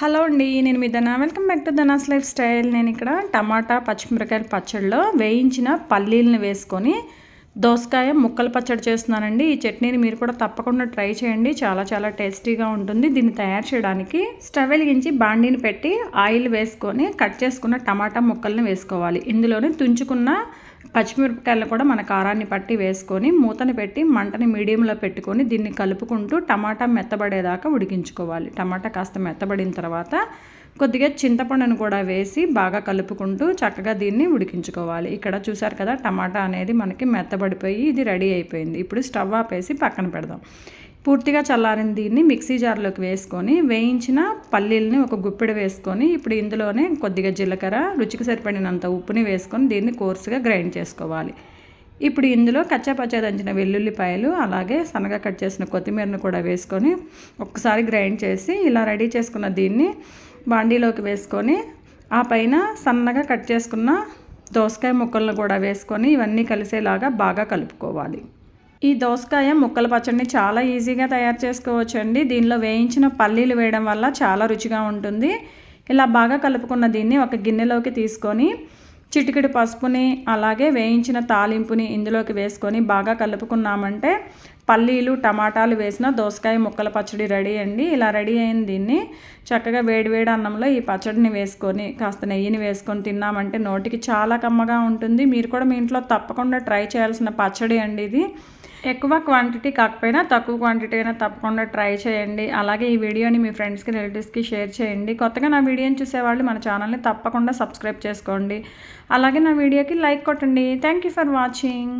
Hello అండి నేను మీ Dhana. Welcome back to Dhana's lifestyle. నేను ఇక్కడ టమాటా పచ్చిమిరకాయల పచ్చడిలో వేయించిన పల్లీలను వేసుకొని దోసకాయ ముక్కల పచ్చడి చేస్తున్నానండి. ఈ చట్నీని మీరు కూడా తప్పకుండా ట్రై చేయండి. చాలా చాలా టేస్టీగా ఉంటుంది. దీన్ని తయారు చేయడానికి స్టవ్ వెలిగించి బాండీని పెట్టి ఆయిల్ వేసుకొని కట్ చేసుకున్న టమాటా ముక్కల్ని వేసుకోవాలి. ఇందులోనే తుంచుకున్న పచ్చిమిరపకాయలు కూడా మన కారాన్ని పట్టి వేసుకొని మూతని పెట్టి మంటని మీడియంలో పెట్టుకొని దీన్ని కలుపుకుంటూ టమాటా మెత్తబడేదాకా ఉడికించుకోవాలి. టమాటా కాస్త మెత్తబడిన తర్వాత కొద్దిగా చింతపండును కూడా వేసి బాగా కలుపుకుంటూ చక్కగా దీన్ని ఉడికించుకోవాలి. ఇక్కడ చూసారు కదా టమాటా అనేది మనకి మెత్తబడిపోయి ఇది రెడీ అయిపోయింది. ఇప్పుడు స్టవ్ ఆపేసి పక్కన పెడదాం. పూర్తిగా చల్లారిన దీన్ని మిక్సీ జార్లోకి వేసుకొని వేయించిన పల్లీలని ఒక గుప్పెడు వేసుకొని ఇప్పుడు ఇందులోనే కొద్దిగా జీలకర్ర రుచికి సరిపడినంత ఉప్పుని వేసుకొని దీన్ని కోర్సుగా గ్రైండ్ చేసుకోవాలి. ఇప్పుడు ఇందులో కచ్చాపచ్చా దంచిన వెల్లుల్లిపాయలు అలాగే సన్నగా కట్ చేసిన కొత్తిమీరను కూడా వేసుకొని ఒక్కసారి గ్రైండ్ చేసి ఇలా రెడీ చేసుకున్న దీన్ని బాండీలోకి వేసుకొని ఆ పైన సన్నగా కట్ చేసుకున్న దోసకాయ ముక్కలను కూడా వేసుకొని ఇవన్నీ కలిసేలాగా బాగా కలుపుకోవాలి. ఈ దోసకాయ ముక్కల పచ్చడిని చాలా ఈజీగా తయారు చేసుకోవచ్చు అండి దీనిలో వేయించిన పల్లీలు వేయడం వల్ల చాలా రుచిగా ఉంటుంది. ఇలా బాగా కలుపుకున్న దీన్ని ఒక గిన్నెలోకి తీసుకొని చిటికెడు పసుపుని అలాగే వేయించిన తాలింపుని ఇందులోకి వేసుకొని బాగా కలుపుకున్నామంటే పల్లీలు టమాటాలు వేసిన దోసకాయ ముక్కల పచ్చడి రెడీ అండి. ఇలా రెడీ అయిన దీన్ని చక్కగా వేడివేడి అన్నంలో ఈ పచ్చడిని వేసుకొని కాస్త నెయ్యిని వేసుకొని తిన్నామంటే నోటికి చాలా కమ్మగా ఉంటుంది. మీరు కూడా మీ ఇంట్లో తప్పకుండా ట్రై చేయాల్సిన పచ్చడి అండి ఇది. ఎక్కువ క్వాంటిటీ కాకపోయినా తక్కువ క్వాంటిటీ అయినా తప్పకుండా ట్రై చేయండి. అలాగే ఈ వీడియోని మీ ఫ్రెండ్స్కి రిలేటివ్స్కి షేర్ చేయండి. కొత్తగా నా వీడియోని చూసేవాళ్ళు మన ఛానల్ని తప్పకుండా సబ్స్క్రైబ్ చేసుకోండి. అలాగే నా వీడియోకి లైక్ కొట్టండి. Thank you for watching